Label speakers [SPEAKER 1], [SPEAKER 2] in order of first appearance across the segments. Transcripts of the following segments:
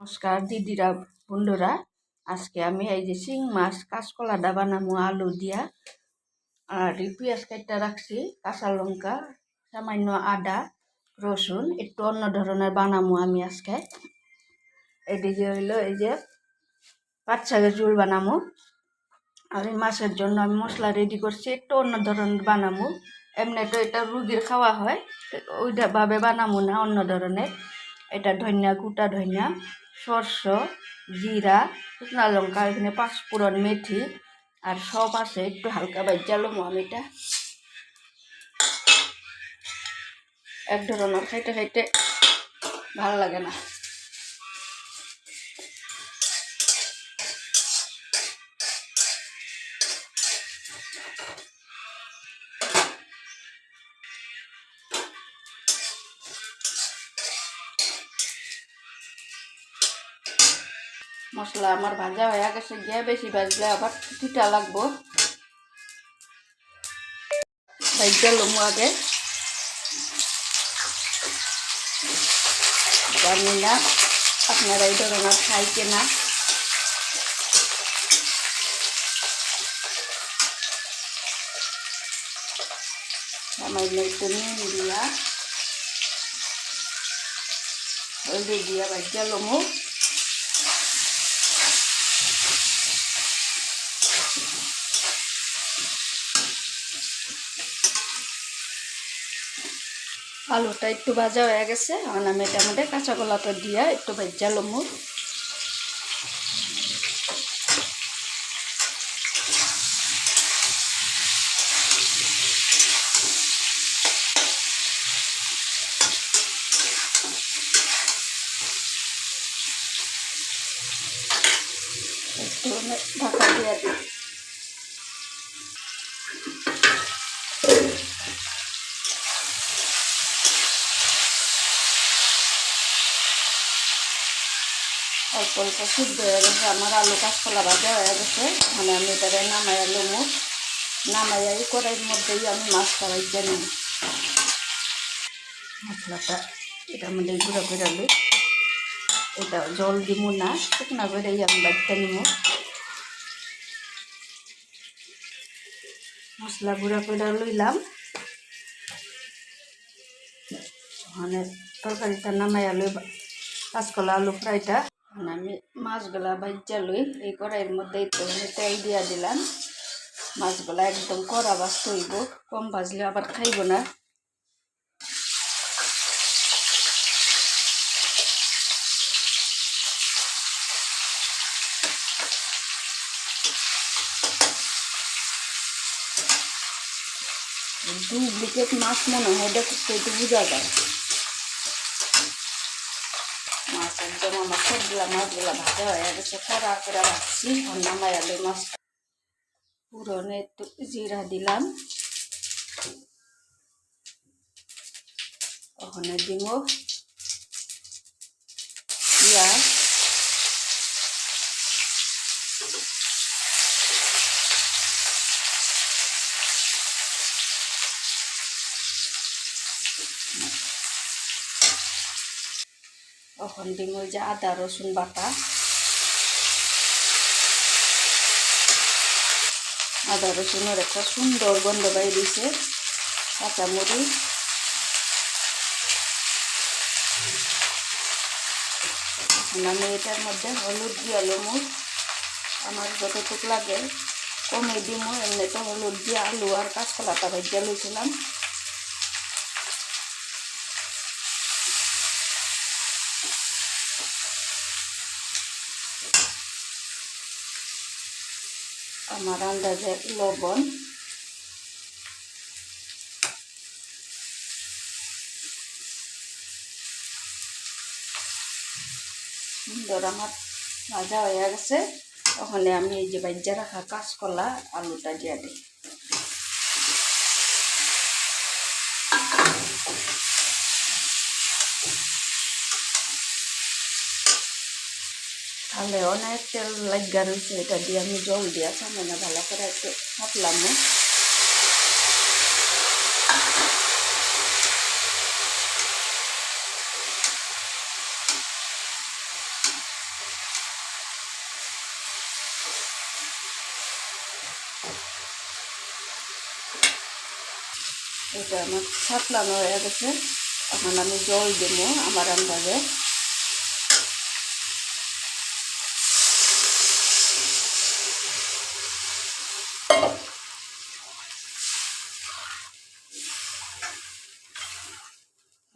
[SPEAKER 1] নমস্কার দিদিরা, বন্ধুরা। আজকে আমি এই যে শিং মাছ, কাঁচকলাটা বানামো আলু দিয়া। আর পেঁয়াজ কাটটা রাখছি, কাঁচা লঙ্কা, সামান্য আদা, রসুন, একটু অন্য ধরনের বানামো আমি আজকে। এদিকে হইল এই যে পাঁচ শাকের ঝুল বানাবো। আর এই মাছের জন্য আমি মশলা রেডি করছি, একটু অন্য ধরনের বানামো এমনি তো এটা রুগীর খাওয়া হয়, ওইটা ভাবে বানাবো না অন্য ধরনের। এটা ধনিয়া গোটা ধনিয়া সর্ষ, জিরা, শুকনা লঙ্কা, এখানে পাঁচফোড়ন মেথি, আর সব আছে, একটু হালকা বাজ্যালো এটা। এক ধরনের খাইতে খাইতে ভালো লাগে না। মশলা আমার ভাজা হয়ে গেছে, গিয়ে বেশি ভাজলে আবার তিতা লাগবো। ভাজা লমু আগে। জানি না আপনারা এই ধরনের খাই কিনা। একটু নুন দিয়া, হলদি দিয়া ভাজা লমু আলুটা একটু ভাজা হয়ে গেছে। এখন আমি এটা মধ্যে কাঁচা কলাটা দিয়া একটু ভাজা লমু একটু ঢাকা দিয়ে দিই। অল্প অল্প সিদ্ধ হয়ে গেছে। আমার আলু কাঁচকলা ভাজা হয়ে গেছে। মানে আমি এটারে নামাই লমু। নামাই এই কড়াইয়ের মধ্যেই আমি মাছ ভাজা নিই। মশলাটা এটার মধ্যে গুঁড়ো করে আলু। এটা জল দিব না, শুকনা করেই আমি বাচ্চা নিব মশলা গুঁড়া করে লইলাম। মানে তরকারিটা নামাই আলু কাঁচকলা আলু ফ্রাইটা। আমি মাছগুলা বাজ্যা লই, এই কড়াইয়ের মধ্যে তো তেল দিয়া দিলাম। মাছগুলা একদম কড়া বাজতে হইব, কম ভাজলে আবার খাইব না। ডুপ্লিকেট মাছ মনে হয় দেখতে বোঝা যায় মাছ একদম আমার সবগুলা মাছগুলা ভাজা হয়ে গেছে কড়া করে রাখছি। নামাই আলু মাছ পুরনে একটু জিরা দিলাম। ওখানে দিব পেঁয়াজ এখন ওই যে আদা, রসুন বাটা। আদা, রসুনের একটা সুন্দর গন্ধ বাই দিছে কাঁচামরিচ। আমি এটার মধ্যে হলুদ দিয়ে লমু আমার যতটুক লাগে কমে দিমু, এমনিতে হলুদ দিয়ে আলু আর কাঁচকলাটা ভাজিয়া লইছিলাম। আমার আন্দাজে লবণ। সুন্দর আমার ভাজা হয়ে গেছে। ওখানে আমি এই যে বাজ্যা রাখা কাঁচকলা, আলুটা দিয়ে দিই। তাহলে অনেক তেল লাগা রয়েছে এটা দিয়ে আমি জল দিয়ে সামান্য ভালো করে একটু ভাবলাম এটা আমার সাতলানো হয়ে গেছে। এখন আমি জল দেবো আমার আন্দাজে।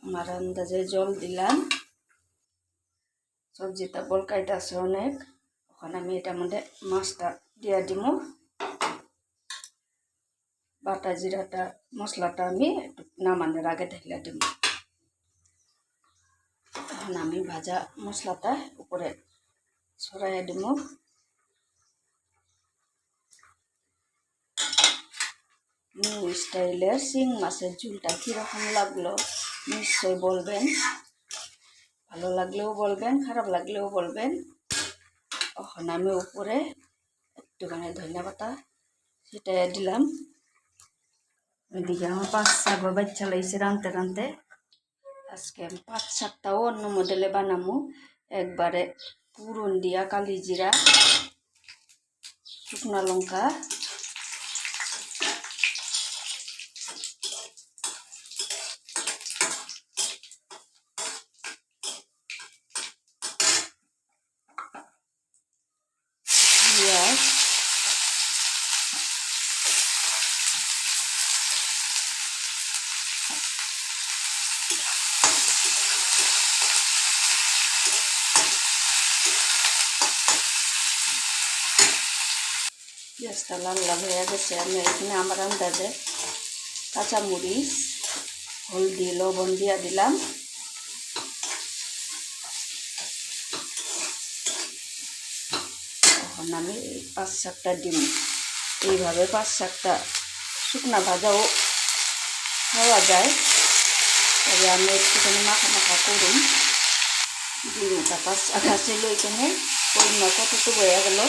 [SPEAKER 1] আমার আন্দাজে জল দিলাম। সবজিটা বলকাইতে আছে অনেক। ওখানে আমি এটার মধ্যে মাছটা দিয়া দিব বাটা জিরাটা, মশলাটা আমি একটু আগে ঢেলে দিব এখন আমি ভাজা মশলাটা উপরে ছড়াইয়া দিব নিউ স্টাইলের শিং মাছের ঝুলটা কীরকম লাগল নিশ্চয়ই বলবেন। ভালো লাগলেও বলবেন, খারাপ লাগলেও বলবেন। এখন আমি উপরে একটুখানি ধনিয়া পাতা সেটাই দিলাম। ওইদিকে আমার পাঁচ শাক বাচ্চা লাগছে রানতে রানতে আজকে আমি পাঁচ শাকটাও অন্য মডেলে বানাবো একবারে পুরন দিয়া কালি জিরা শুকনো লঙ্কা পেঁয়াজটা লাল লাল হয়ে গেছে। আমি এখানে আমার আন্দাজে কাঁচামরিচ, হলদি, লবণ দিয়া দিলাম। এখন আমি পাঁচ শাকটা ডিম, এইভাবে পাঁচ শাকটা শুকনা ভাজাও খাওয়া যায়। তবে আমি একটুখানি মাখা মাখা করুন। ডিমটা পাঁচ শাক আছে এখানে পরিমা কতটুকু হয়ে গেল।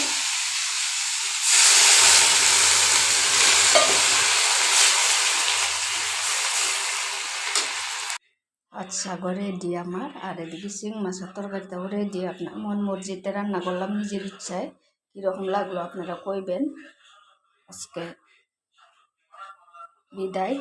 [SPEAKER 1] আচ্ছা রেডি আমার আর এদিকে শিং মাছের তরকারিটাও রেডি আপনার মন মর্জিতে রান্না করলাম নিজের ইচ্ছায় কীরকম লাগল, আপনারা কইবেন? আজকে বিদায়।